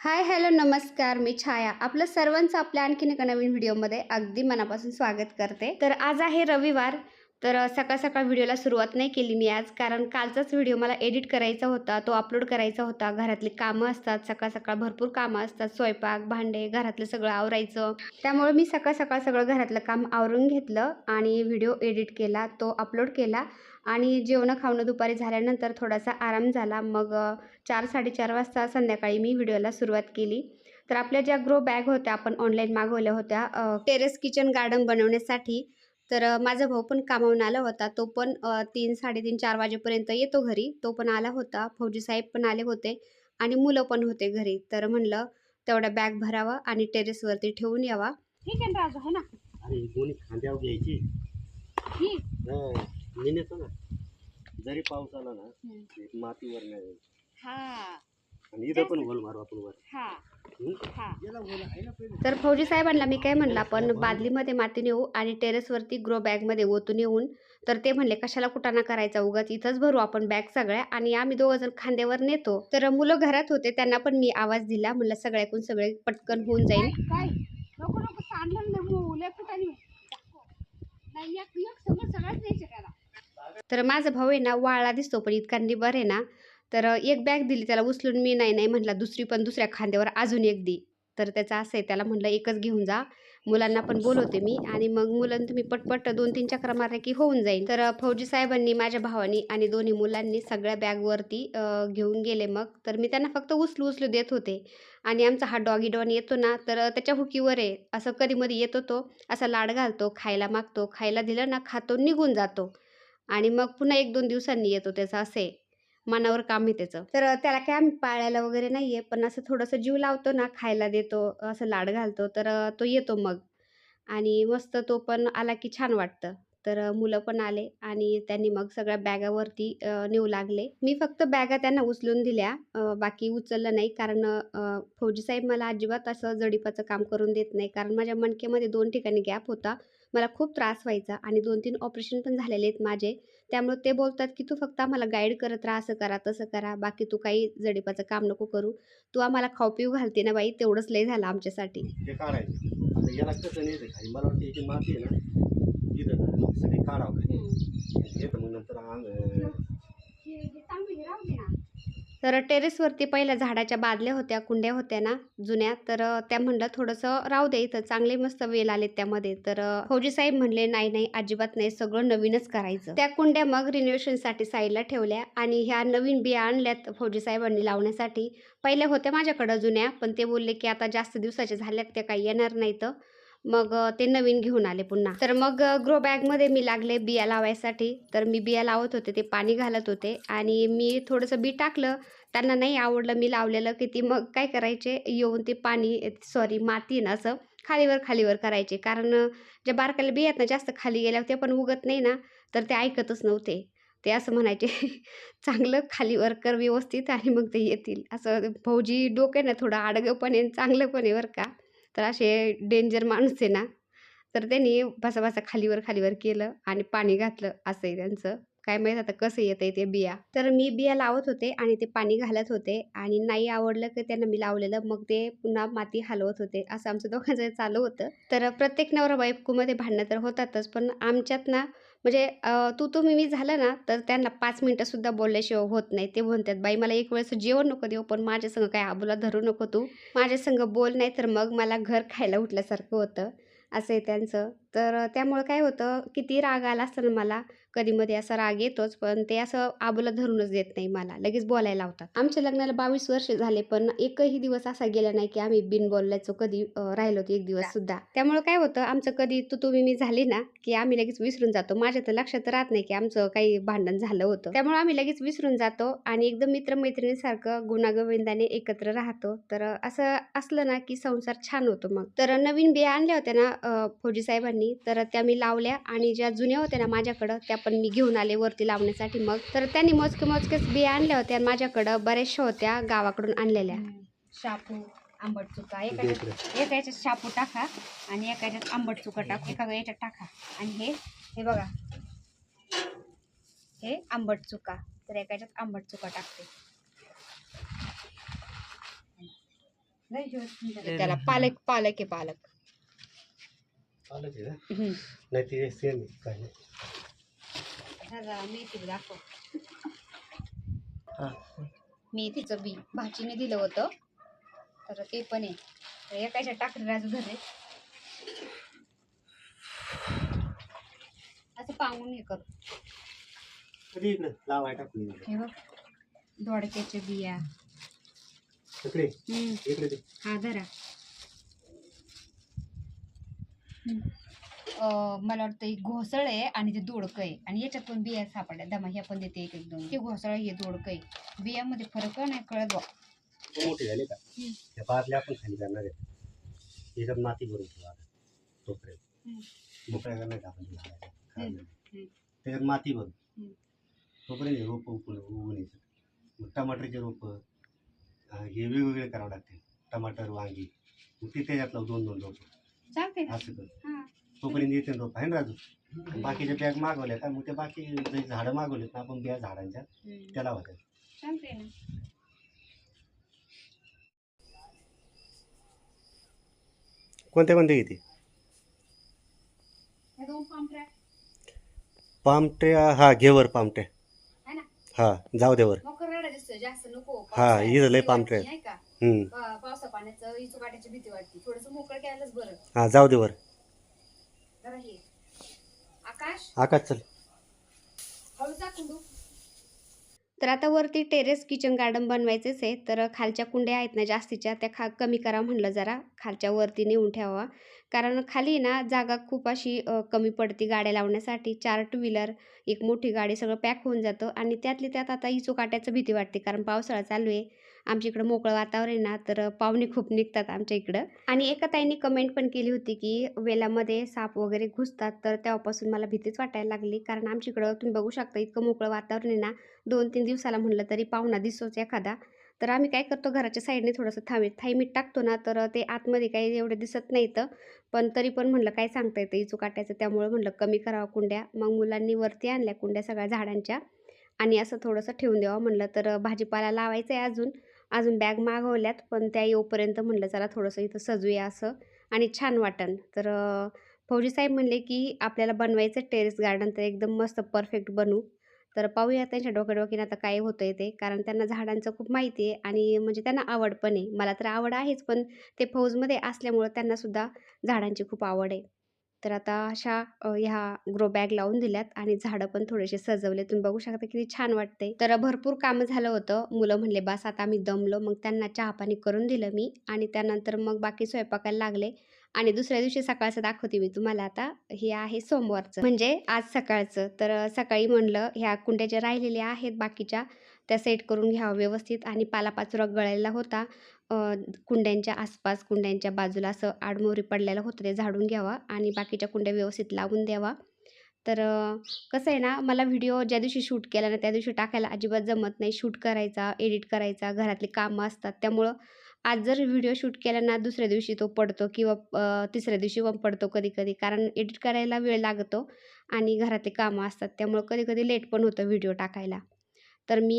Hi hello नमस्कार मी छाया. आपलं सर्वांचं आपल्या आणखीन एका नवीन व्हिडिओमध्ये अगदी मनापासून स्वागत करते. तर आज आहे रविवार तर सकाळ सकाळ व्हिडिओला सुरुवात नाही केली मी आज कारण कालचाच व्हिडिओ मला एडिट करायचा होता तो अपलोड करायचा होता. घरातली कामं असतात सकाळ सकाळ भरपूर कामं असतात स्वयंपाक भांडे घरातलं सगळं आवरायचं. त्यामुळे मी सकाळ सकाळ सगळं घरातलं काम आवरून घेतलं आणि व्हिडिओ एडिट केला तो अपलोड केला. आणि जेवणं खावणं दुपारी झाल्यानंतर थोडासा आराम झाला. मग चार साडेचार वाजता संध्याकाळी मी व्हिडिओला सुरुवात केली. तर आपल्या ज्या ग्रो बॅग होत्या आपण ऑनलाईन मागवल्या होत्या टेरेस किचन गार्डन बनवण्यासाठी. तर माझा भाऊ पण कामावून आला होता. तो पण अ, तीन साडेतीन चार वाजेपर्यंत येतो घरी. तो पण आला होता. फौजी साहेब पण आले होते आणि मुलं पण होते घरी. तर म्हणलं तेवढ्या बॅग भरावं आणि टेरेसवरती ठेवून यावा. ठीक आहे ना ही ही हा, मी नेतो ना. जरी पाऊस आला ना हम्म. ते मातीवर नाही जाईल. हा. आणि इथं पण गोल मारू आपण वर. हा. हम्म? हा. याला गोल आहे ना पहिले. तर फौजी साहेबांना मी काय म्हणलं आपण बादलीमध्ये माती नेऊ आणि टेरेसवरती ग्रो बॅगमध्ये ओतून येऊन तर ते म्हणले कशाला कुटाणा करायचा? उगाच इथंच भरू आपण बॅग सगळ्या. आणि आम्ही दोघं जण खांद्यावर नेतो. तर मुलं घरात होते त्यांना पण मी आवाज दिला म्हणलं सगळ्याकून सगळे पटकन होऊन जाईल. काय काय? नको नको सांडलं मग नाही एक एक समोर सगळ्याच द्यायचे त्याला. तर माझा भाऊ आहे ना वाळला दिसतो पण इतका निबर आहे ना तर एक बॅग दिली त्याला उचलून मी नाही नाही म्हटलं दुसरी पण दुसऱ्या खांद्यावर अजून एक दी. तर त्याचं असं आहे त्याला म्हटलं एकच घेऊन जा. मुलांना पण बोलवते मी आणि मग मुलांना तुम्ही पटपट दोन तीन चक्र मारले की होऊन जाईल. तर फौजी साहेबांनी माझ्या भावानी आणि दोन्ही मुलांनी सगळ्या बॅगवरती घेऊन गेले मग. तर मी त्यांना फक्त उचलू उचलू देत होते. आणि आमचा हा डॉगी डॉन येतो ना तर त्याच्या हुकीवर आहे. असं कधी मध्ये येतो तो असा लाड घालतो खायला मागतो खायला दिलं ना खातो निघून जातो. आणि मग पुन्हा एक दोन दिवसांनी येतो त्याचं असे मनावर काम आहे त्याचं. तर त्याला काय आम्ही पाळायला वगैरे नाही आहे पण असं थोडंसं जीव लावतो ना खायला देतो असं लाड घालतो तर तो येतो मग. आणि मस्त तो पण आला की छान वाटतं. तर मुलं पण आले आणि त्यांनी मग सगळ्या बॅगावरती नेऊ लागले. मी फक्त बॅगा त्यांना उचलून दिल्या बाकी उचललं नाही कारण फौजी साहेब मला अजिबात असं जडीपाचं काम करून देत नाही. कारण माझ्या मनकेमध्ये दोन ठिकाणी गॅप होता. मला खूप त्रास व्हायचा आणि दोन तीन ऑपरेशन पण झालेले आहेत माझे. त्यामुळे ते बोलतात की तू फक्त आम्हाला गाईड करत राहा असं करा तसं करा. बाकी तू काही जडिपाचं काम नको करू. तू आम्हाला खाऊ पिऊ घालते ना बाई तेवढंच लय झालं आमच्यासाठी. ते काढायचं. आता याला कसं नाही खाली मला वाटतं याची माती आहे ना इथं सगळी काढावं मग नंतर तर टेरेसवरती पहिल्या झाडाच्या बादल्या होत्या कुंड्या होत्या ना जुन्या. तर त्या म्हणलं थोडंसं राहू दे इथं चांगले मस्त वेल आले त्यामध्ये. तर फौजी साहेब म्हणले नाही नाही अजिबात नाही सगळं नवीनच करायचं. त्या कुंड्या मग रिनोव्हेशनसाठी साईडला ठेवल्या आणि ह्या नवीन बिया आणल्यात फौजी साहेबांनी लावण्यासाठी. पहिल्या होत्या माझ्याकडं जुन्या पण ते बोलले की आता जास्त दिवसाच्या झाल्यात त्या काही येणार नाहीत. मग ते नवीन घेऊन आले पुन्हा. तर मग ग्रो बॅगमध्ये मी लागले बिया लावायसाठी. तर मी बिया लावत होते ते पाणी घालत होते. आणि मी थोडंसं बी टाकलं. त्यांना नाही आवडलं मी लावलेलं की ती मग काय करायचे? येऊन ते पाणी सॉरी माती ना असं खालीवर खालीवर करायचे. कारण ज्या बारकाला बिया आहेत ना जास्त खाली गेल्या ते पण उगत नाही ना. तर ते ऐकतच नव्हते. ते असं म्हणायचे चांगलं खालीवर कर व्यवस्थित आणि मग ते येतील. असं फौजी डोकं ना थोडं आडगं पण आहे चांगलं पण आहे बरं का. तर असे डेंजर माणूस आहे ना तर त्यांनी बसा बसा खालीवर खालीवर केलं आणि पाणी घातलं असं आहे त्यांचं. काय माहीत आता कसं येतं आहे ते बिया. तर मी बिया लावत होते आणि ते पाणी घालत होते आणि नाही आवडलं की त्यांना मी लावलेलं मग ते पुन्हा माती हलवत होते असं आमचं दोघांचं चालू होतं. तर प्रत्येक नवरा बायकोमध्ये भांडणं तर होतातच पण आमच्यात ना म्हणजे तू तू तुम्ही मी झालं ना तर त्यांना पाच मिनटंसुद्धा बोलल्याशिवाय होत नाही. ते म्हणतात बाई मला एक वेळेस जेवण नको देऊ पण माझ्यासंग काय आबूला धरू नको तू. माझ्या संग बोल नाही तर मग मला घर खायला उठल्यासारखं होतं. असं आहे त्यांचं. तर त्यामुळं काय होतं किती राग आला असताना मला कधीमध्ये असा राग येतोच पण ते असं आबूला धरूनच देत नाही मला लगेच बोलायला लावतात. आमच्या लग्नाला बावीस वर्ष झाले पण एकही दिवस असा गेला नाही की आम्ही बिन बोलल्याचो कधी राहिलो एक दिवस सुद्धा. त्यामुळे काय होतं आमचं कधी तू तुम्ही मी झाली ना की आम्ही लगेच विसरून जातो. माझ्या तर लक्षात राहत नाही की आमचं काही भांडण झालं होतं. त्यामुळे आम्ही लगेच विसरून जातो आणि एकदम मित्रमैत्रिणीसारखं गुणागोविंदाने एकत्र राहतो. तर असं असलं ना की संसार छान होतो मग. तर नवीन बिया आणल्या होत्या ना फौजी साहेबांनी तर त्या मी लावल्या आणि ज्या जुन्या होत्या ना माझ्याकडं त्या पण मी घेऊन आले वरती लावण्यासाठी मग. तर त्यांनी मोजके मोजकेच बिया आणल्या होत्या आणि माझ्याकडं बऱ्याचशा होत्या गावाकडून आणलेल्या. शापू आंबट चुका. एका याच्यात- एका याच्यात शापू टाका आणि एका याच्यात आंबट चुका टाका. एका याच्यात टाका. आणि हे हे बघा. हे आंबट चुका. तर एका याच्यात आंबट चुका टाकते. त्याला पालक पालक आहे पालक. पालक आहे. नाही ते सेम काय नाही. मेथी दाखव हा. मेथीचं बी भाचीने दिलं होतं. तर ते पण आहे. एकाच्या टाकली राजू धरे असं पांगून हे कर. लावाय टाकून हे बघ दोडक्याच्या बिया. इकडे. हम्म. इकडे दे. हा धरा. मला वाटतं एक घोसळ आहे आणि ते दोडकं आहे. आणि याच्यात पण बिया सापडल्या. दमा ह्या पण देते एक एक दोन. ते घोसळ हे दोडकं आहे. बियामध्ये फरक नाही कळत बा मोठे झाले का. त्या बादल्या आपण खाली करणार आहे याच्यात माती भरून ठेवा तोपर्यंत. मोकळ्या करणार आपण. त्याच्यात माती भरून. तोपर्यंत हे रोपं उकळून उगवून यायचं. मग टमाटरचे रोपं हे वेगवेगळे करावं लागते टमाटर वांगी. मग ते त्याच्यात लावू दोन दोन रोपं. चालते ना. असं कर हा. तोपर्यंत येते रोप आहे ना राजू? बाकीच्या बॅग मागवल्या का मग ते बाकी जे झाडं मागवलेत ना आपण बिया झाडांच्या हम्म. त्याला होत्या चालते ना. कोणत्या कोणत्या घेते? हे दोन पामट्या हा घेवर पामट्या है ना? हा जाऊ दे वर. मकर राडा दिसतोय जास्त नको. हा, पावसाळ्यात इथं लय नाही का? हम्म. पा- पावसा पाण्याचं इचू काट्याची भीती वाटते. थोडस मोकळं केलंच बरं. हा जाऊ दे वर जरा हे. आकाश? आकाश चल. हळू तर आता वरती टेरेस किचन गार्डन बनवायचेच आहे. तर खालच्या कुंड्या आहेत ना जास्तीच्या त्या खा कमी करा म्हणलं जरा. खालच्या वरती नेऊन ठेवा कारण खाली ना जागा खूप अशी अ, कमी पडते गाड्या लावण्यासाठी. चार टू व्हीलर एक मोठी गाडी सगळं पॅक होऊन जातं. आणि त्यातली त्यात आता इचू काट्याचं भीती वाटते. कारण पावसाळा चालू आहे. आमच्या इकडं मोकळं वातावरण आहे ना तर पाहुणे खूप निघतात आमच्या इकडं. आणि एका ताईंनी कमेंट पण केली होती की वेलामध्ये साप वगैरे घुसतात तर तेव्हापासून मला भीतीच वाटायला लागली. कारण आमच्या इकडं तुम्ही बघू शकता इतकं मोकळं वातावरण आहे ना दोन तीन दिवसाला म्हणलं तरी पाहुणा दिसतोच एखादा. तर आम्ही काय करतो घराच्या साईडने थोडंसं थांबी थाई मीठ टाकतो ना तर ते आतमध्ये काही एवढं दिसत नाही तर पण तरी पण म्हणलं काय सांगता येतं इचू काटायचं? त्यामुळे म्हणलं कमी करावं कुंड्या. मग मुलांनी वरती आणल्या कुंड्या सगळ्या झाडांच्या. आणि असं थोडंसं ठेवून द्यावं म्हणलं तर भाजीपाला लावायचं आहे अजून. अजून बॅग मागवल्यात पण त्या येऊपर्यंत म्हणलं जरा थोडंसं इथं सजूया असं. आणि छान वाटण तर फौजी साहेब म्हणले की आपल्याला बनवायचं टेरेस गार्डन तर एकदम मस्त परफेक्ट बनवू तर पाहूया त्यांच्या डोक्याडोक्याने आता काय होतं आहे ते कारण त्यांना झाडांचं खूप माहिती आहे आणि म्हणजे त्यांना आवड पण आहे. मला तर आवड आहेच पण ते फौजमध्ये असल्यामुळं त्यांनासुद्धा झाडांची खूप आवड आहे. तर आता अशा ह्या ग्रो बॅग लावून दिल्यात आणि झाडं पण थोडेसे सजवले. तुम्ही बघू शकता किती छान वाटते तर भरपूर कामं झालं होतं. मुलं म्हणले बस आता आम्ही दमलो. मग त्यांना चहा पाणी करून दिलं मी आणि त्यानंतर मग बाकी स्वयंपाकाला लागले. आणि दुसऱ्या दिवशी सकाळचं दाखवते मी तुम्हाला आता. हे आहे सोमवारचं. म्हणजे आज सकाळचं. तर सकाळी म्हणलं ह्या कुंड्या ज्या राहिलेल्या आहेत बाकीच्या त्या सेट करून घ्यावं व्यवस्थित. आणि पालापाचोरा गळायला होता. कुंड्यांच्या आसपास कुंड्यांच्या बाजूला असं आडमोरी पडलेलं होतं ते झाडून घ्यावा आणि बाकीच्या कुंड्या व्यवस्थित लावून द्यावा. तर कसं आहे ना मला व्हिडिओ ज्या दिवशी शूट केला ना त्या दिवशी टाकायला अजिबात जमत नाही. शूट करायचा एडिट करायचा घरातली कामं असतात. त्यामुळं आज जर व्हिडिओ शूट केला ना दुसऱ्या दिवशी तो पडतो किंवा तिसऱ्या दिवशी पण पडतो कधी कधी कारण एडिट करायला वेळ लागतो आणि घरातली कामं असतात. त्यामुळं कधी कधी लेट पण होतं व्हिडिओ टाकायला. तर मी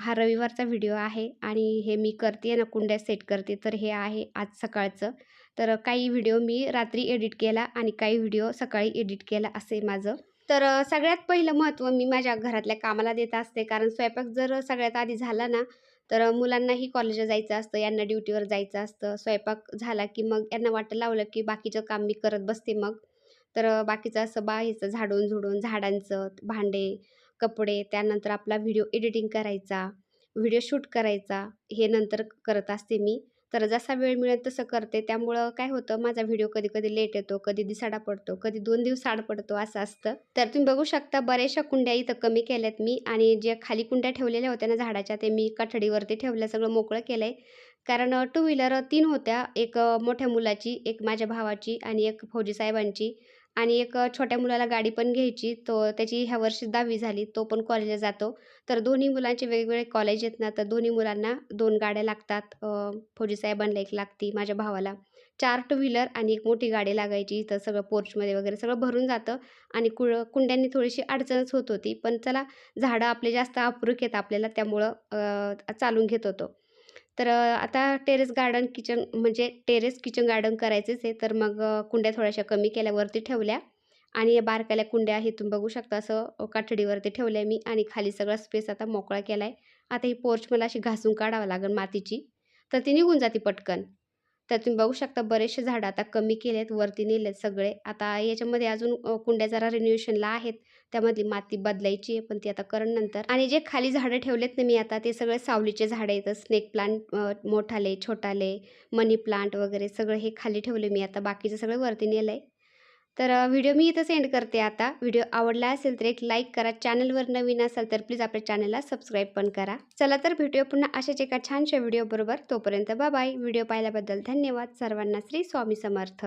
हा रविवारचा व्हिडिओ आहे आणि हे मी करते ना कुंड्या सेट करते तर हे आहे आज सकाळचं. तर काही व्हिडिओ मी रात्री एडिट केला आणि काही व्हिडिओ सकाळी एडिट केला असे माझं. तर सगळ्यात पहिलं महत्त्व मी माझ्या घरातल्या कामाला देत असते. कारण स्वयंपाक जर सगळ्यात आधी झाला ना तर मुलांनाही कॉलेजला जायचं असतं यांना ड्युटीवर जायचं असतं. स्वयंपाक झाला की मग यांना वाटं लावलं की बाकीचं काम मी करत बसते मग. तर बाकीचं असं बाहेरचं झाडून झुडून झाडांचं भांडे कपडे त्यानंतर आपला व्हिडिओ एडिटिंग करायचा व्हिडिओ शूट करायचा हे नंतर करत असते मी. तर जसा वेळ मिळेल तसं करते. त्यामुळं काय होतं माझा व्हिडिओ कधी कधी लेट येतो कधी दिसाडा पडतो कधी दोन दिवस आड पडतो असं असतं. तर तुम्ही बघू शकता बऱ्याचशा कुंड्या इथं कमी केल्यात मी आणि जे खाली कुंड्या ठेवलेल्या होत्या ना झाडाच्या ते मी कठडीवरती ठेवल्या सगळं मोकळं केलं आहे कारण टू व्हीलर तीन होत्या एक मोठ्या मुलाची एक माझ्या भावाची आणि एक फौजी साहेबांची. आणि एक छोट्या मुलाला गाडी पण घ्यायची. तो त्याची ह्या वर्षी दहावी झाली तो पण कॉलेजला जातो. तर दोन्ही मुलांचे वेगवेगळे कॉलेज आहेत ना तर दोन्ही मुलांना दोन गाड्या लागतात. फौजीसाहेबांना एक लागती माझ्या भावाला. चार टू व्हीलर आणि एक मोठी गाडी लागायची. इथं सगळं पोर्चमध्ये वगैरे सगळं भरून जातं आणि कुळ कुंड्यांनी थोडीशी अडचणच होत होती. पण चला झाडं आपले जास्त आपरूक आहेत आपल्याला त्यामुळं चालून घेत होतो. तर आता टेरेस गार्डन किचन म्हणजे टेरेस किचन गार्डन करायचेच आहे. तर मग कुंड्या थोड्याशा कमी केल्या वरती ठेवल्या आणि या बारकाल्या कुंड्या आहेत तुम्ही बघू शकता. असं काठडीवरती ठेवल्या मी आणि खाली सगळा स्पेस आता मोकळा केला आहे आता ही पोर्च मला अशी घासून काढावं लागेल मातीची. तर ती निघून जाते पटकन. तर तुम्ही बघू शकता बरेचसे झाडं आता कमी केलेत वरती नेलेत सगळे. आता याच्यामध्ये अजून कुंड्या जरा रिन्युएशनला आहेत. त्यामधली माती बदलायची आहे पण ती आता करण नंतर. आणि जे खाली झाडं ठेवलेत ना मी आता ते सगळे सावलीचे झाडं आहेत. स्नेक प्लांट मोठाले छोटाले मनी प्लांट वगैरे सगळं हे खाली ठेवले मी आता. बाकीचं सगळं वरती नेलं आहे तर व्हिडिओ मी इथं सेंड करते आता. व्हिडिओ आवडला असेल तर एक लाईक करा. चॅनलवर नवीन असाल तर प्लीज आपल्या चॅनलला सबस्क्राईब पण करा. चला तर भेटूया पुन्हा अशाच एका छानशा व्हिडिओ बरोबर तोपर्यंत बाय. व्हिडिओ पाहिल्याबद्दल धन्यवाद. सर्वांना श्री स्वामी समर्थ.